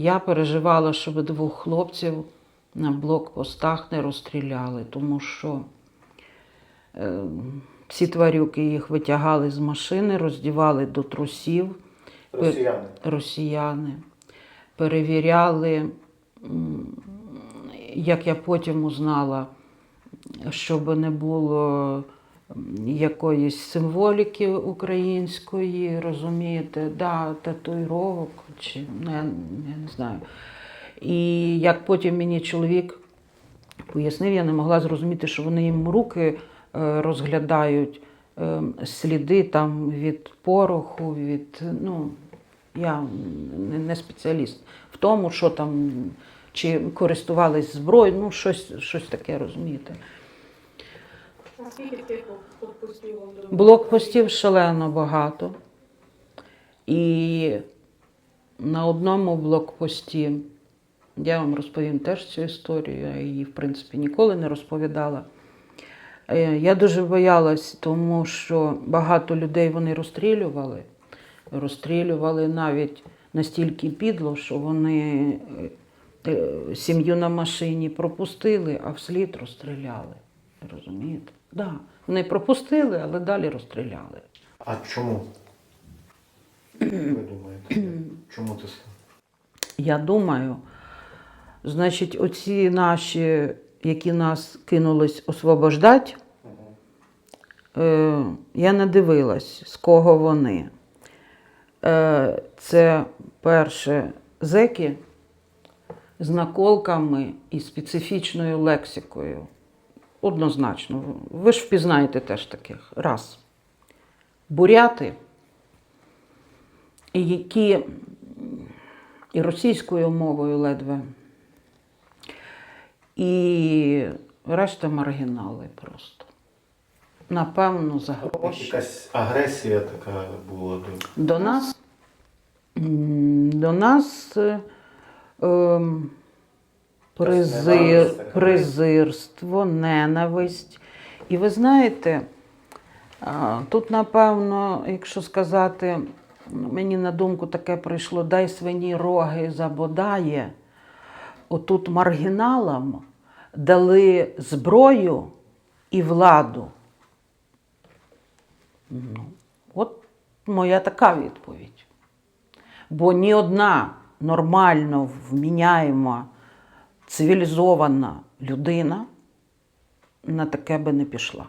Я переживала, щоб двох хлопців на блокпостах не розстріляли, тому що е, ці тварюки їх витягали з машини, роздівали до трусів Росіяни. росіяни, перевіряли, як я потім узнала, щоб не було якоїсь символіки української, розумієте, да, татуїровок, чи ну, я, не знаю. І як потім мені чоловік пояснив, я не могла зрозуміти, що вони їм руки е, розглядають е, сліди там від пороху, від. Ну, я не спеціаліст в тому, що там, чи користувались зброєю, ну щось, щось таке, розумієте. Блокпостів шалено багато. І на одному блокпості я вам розповім теж цю історію, я її, в принципі, ніколи не розповідала. Е, Я дуже боялась, тому що багато людей вони розстрілювали. Розстрілювали навіть настільки підло, що вони е, сім'ю на машині пропустили, а вслід розстріляли. Розумієте? Да. Вони пропустили, але далі розстріляли. А чому? Ви думаєте? Чому це стало? Я думаю, значить, оці наші, які нас кинулись освобождати, е, я не дивилась, з кого вони. Е, це перше зеки з наколками і специфічною лексикою. Однозначно. Ви ж впізнаєте теж таких. Раз. Буряти, які і російською мовою ледве. І решта маргінали просто. Напевно, за гроші. Якась агресія така була до. До нас, до нас е, ненависть презирство, ненависть. І ви знаєте, тут, напевно, якщо сказати, мені на думку таке прийшло, дай свині роги забодає. Отут маргіналам дали зброю і владу. Ну, от моя така відповідь. Бо ні одна нормально вміняєма, цивілізована людина на таке би не пішла.